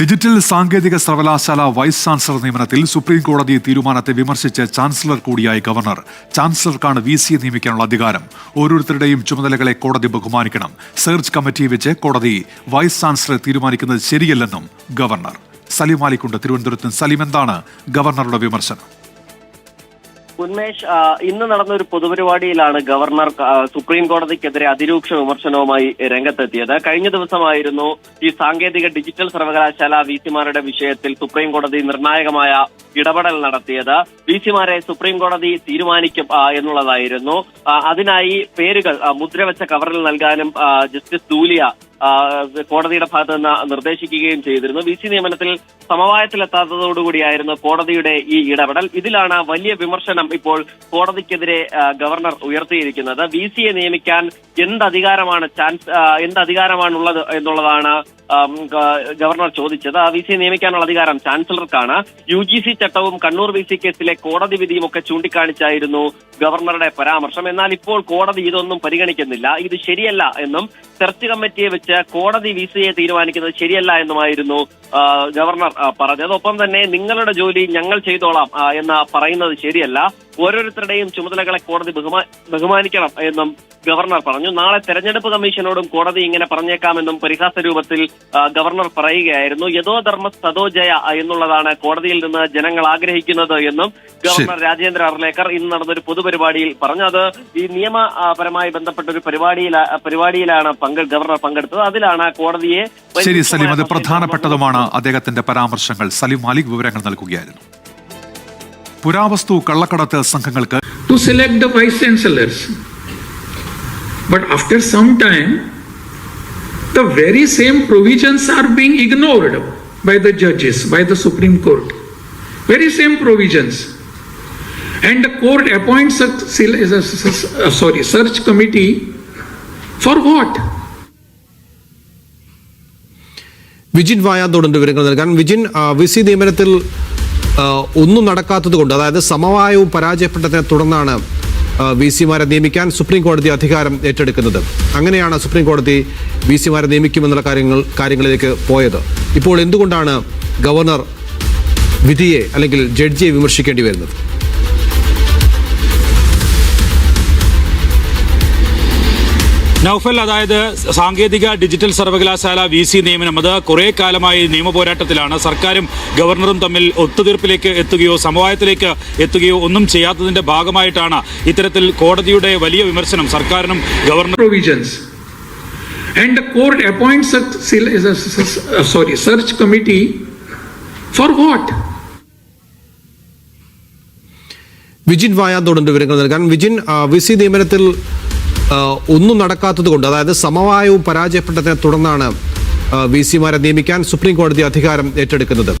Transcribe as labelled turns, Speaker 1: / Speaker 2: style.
Speaker 1: Digital സാങ്കേതിക സർവകലാശാല vice chancellor നിയമനത്തിൽ സുപ്രീം കോടതി തീരുമാനത്തെ വിമർശിച്ച് ചാൻസലർ കൂടിയായ ഗവർണർ. ചാൻസലർക്കാണ് വി സിയെ നിയമിക്കാനുള്ള അധികാരം. ഓരോരുത്തരുടെയും ചുമതലകളെ കോടതി ബഹുമാനിക്കണം. സെർച്ച് കമ്മിറ്റി വെച്ച് കോടതി വൈസ് ചാൻസലറെ തീരുമാനിക്കുന്നത് ശരിയല്ലെന്നും ഗവർണർ. സലീം മാലിക്കുണ്ട് തിരുവനന്തപുരത്ത്. സലീം എന്താണ് ഗവർണറുടെ വിമർശനം?
Speaker 2: ഉന്മേഷ് ഇന്ന് നടന്ന ഒരു പൊതുപരിപാടിയിലാണ് ഗവർണർ സുപ്രീം കോടതിക്കെതിരെ അതിരൂക്ഷ വിമർശനവുമായി രംഗത്തെത്തിയത്. കഴിഞ്ഞ ദിവസമായിരുന്നു ഈ സാങ്കേതിക ഡിജിറ്റൽ സർവകലാശാല വി സിമാരുടെ വിഷയത്തിൽ സുപ്രീം കോടതി നിർണായകമായ ഇടപെടൽ നടത്തിയത്. വി സിമാരെ സുപ്രീം കോടതി തീരുമാനിക്കും എന്നുള്ളതായിരുന്നു. അതിനായി പേരുകൾ മുദ്രവെച്ച കവറിൽ നൽകാനും ജസ്റ്റിസ് ദൂലിയ കോടതിയുടെ ഭാഗത്ത് നിന്ന് നിർദ്ദേശിക്കുകയും ചെയ്തിരുന്നു. വി സി നിയമനത്തിൽ സമവായത്തിലെത്താത്തതോടുകൂടിയായിരുന്നു കോടതിയുടെ ഈ ഇടപെടൽ. ഇതിലാണ് വലിയ വിമർശനം ഇപ്പോൾ കോടതിക്കെതിരെ ഗവർണർ ഉയർത്തിയിരിക്കുന്നത്. വി സിയെ നിയമിക്കാൻ എന്ത് അധികാരമാണ് ചാൻസ് എന്ത് അധികാരമാണുള്ളത് എന്നുള്ളതാണ് ഗവർണർ ചോദിച്ചത്. വി സിയെ നിയമിക്കാനുള്ള അധികാരം ചാൻസലർക്കാണ്. യു ജി സി ചട്ടവും കണ്ണൂർ വി സി കേസിലെ കോടതി വിധിയും ഒക്കെ ചൂണ്ടിക്കാണിച്ചായിരുന്നു ഗവർണറുടെ പരാമർശം. എന്നാൽ ഇപ്പോൾ കോടതി ഇതൊന്നും പരിഗണിക്കുന്നില്ല. ഇത് ശരിയല്ല എന്നും സെർച്ച് കമ്മിറ്റിയെ വെച്ച് കോടതി വിസയെ തീരുമാനിക്കുന്നത് ശരിയല്ല എന്നുമായിരുന്നു ഗവർണർ പറഞ്ഞത്. ഒപ്പം തന്നെ നിങ്ങളുടെ ജോലി ഞങ്ങൾ ചെയ്തോളാം എന്ന് പറയുന്നത് ശരിയല്ല. ഓരോരുത്തരുടെയും ചുമതലകളെ കോടതി ബഹുമാ- ബഹുമാനിക്കണം എന്നും ഗവർണർ പറഞ്ഞു. നാളെ തെരഞ്ഞെടുപ്പ് കമ്മീഷനോടും കോടതി ഇങ്ങനെ പറഞ്ഞേക്കാമെന്നും പരിഹാസ രൂപത്തിൽ ഗവർണർ പറയുകയായിരുന്നു. യഥോ ധർമ്മ സതോ ജയ എന്നുള്ളതാണ് കോടതിയിൽ നിന്ന് ജനങ്ങൾ ആഗ്രഹിക്കുന്നത് എന്നും ഗവർണർ രാജേന്ദ്ര അർലേക്കർ ഇന്ന് നടന്നൊരു പൊതുപരിപാടിയിൽ പറഞ്ഞു അത് ഈ നിയമപരമായി ബന്ധപ്പെട്ട ഒരു പരിപാടിയിൽ പരിപാടിയിലാണ് പങ്കെ ഗവർണർ പങ്കെടുത്തത്. അതിലാണ് കോടതിയെ
Speaker 1: ശരി സലീം. അത് പ്രധാനപ്പെട്ടതുമാണ് അദ്ദേഹത്തിന്റെ പരാമർശങ്ങൾ. സലീം മാലിക് വിവരങ്ങൾ നൽകുകയായിരുന്നു. പുരാവസ്തു കള്ളക്കടത്ത് സംഘങ്ങൾക്ക്
Speaker 3: to select the vice chancellors. But after some time, the very same provisions are being ignored by the judges, by the Supreme Court. Very same provisions. And the court appoints a, a- a- a- sorry, search committee for what?
Speaker 4: Vijin വായാന്തോടുണ്ട് വിവരങ്ങൾ നൽകാൻ Vijin VC നിയമനത്തിൽ ഒന്നും നടക്കാത്തത് കൊണ്ട് അതായത് സമവായവും പരാജയപ്പെട്ടതിനെ തുടർന്നാണ് V സിമാരെ നിയമിക്കാൻ supreme കോടതി അധികാരം ഏറ്റെടുക്കുന്നത്. അങ്ങനെയാണ് സുപ്രീം കോടതി വി സിമാരെ നിയമിക്കുമെന്നുള്ള കാര്യങ്ങൾ കാര്യങ്ങളിലേക്ക് പോയത്. ഇപ്പോൾ എന്തുകൊണ്ടാണ് ഗവർണർ വിധിയെ അല്ലെങ്കിൽ ജഡ്ജിയെ വിമർശിക്കേണ്ടി വരുന്നത്?
Speaker 5: നൌഫൽ അതായത് സാങ്കേതിക ഡിജിറ്റൽ സർവകലാശാല വി സി നിയമനം അത് കുറേ കാലമായി നിയമ പോരാട്ടത്തിലാണ് സർക്കാരും ഗവർണറും തമ്മിൽ ഒത്തുതീർപ്പിലേക്ക് എത്തുകയോ സമവായത്തിലേക്ക് എത്തുകയോ ഒന്നും ചെയ്യാത്തതിന്റെ ഭാഗമായിട്ടാണ് ഇത്തരത്തിൽ കോടതിയുടെ വലിയ വിമർശനം സർക്കാരിനും governor
Speaker 3: provisions. And the court appoints a, a- sorry, search committee for what?
Speaker 4: Vijin വായാന്തോടുണ്ട് വിവരങ്ങൾ നൽകാൻ വിജിൻ വിസി നിയമനത്തിൽ ഒന്നും നടക്കാത്തത് കൊണ്ട് അതായത് സമവായവും പരാജയപ്പെട്ടതിനെ തുടർന്നാണ് വി സിമാരെ നിയമിക്കാൻ സുപ്രീം കോടതി അധികാരം ഏറ്റെടുക്കുന്നത്.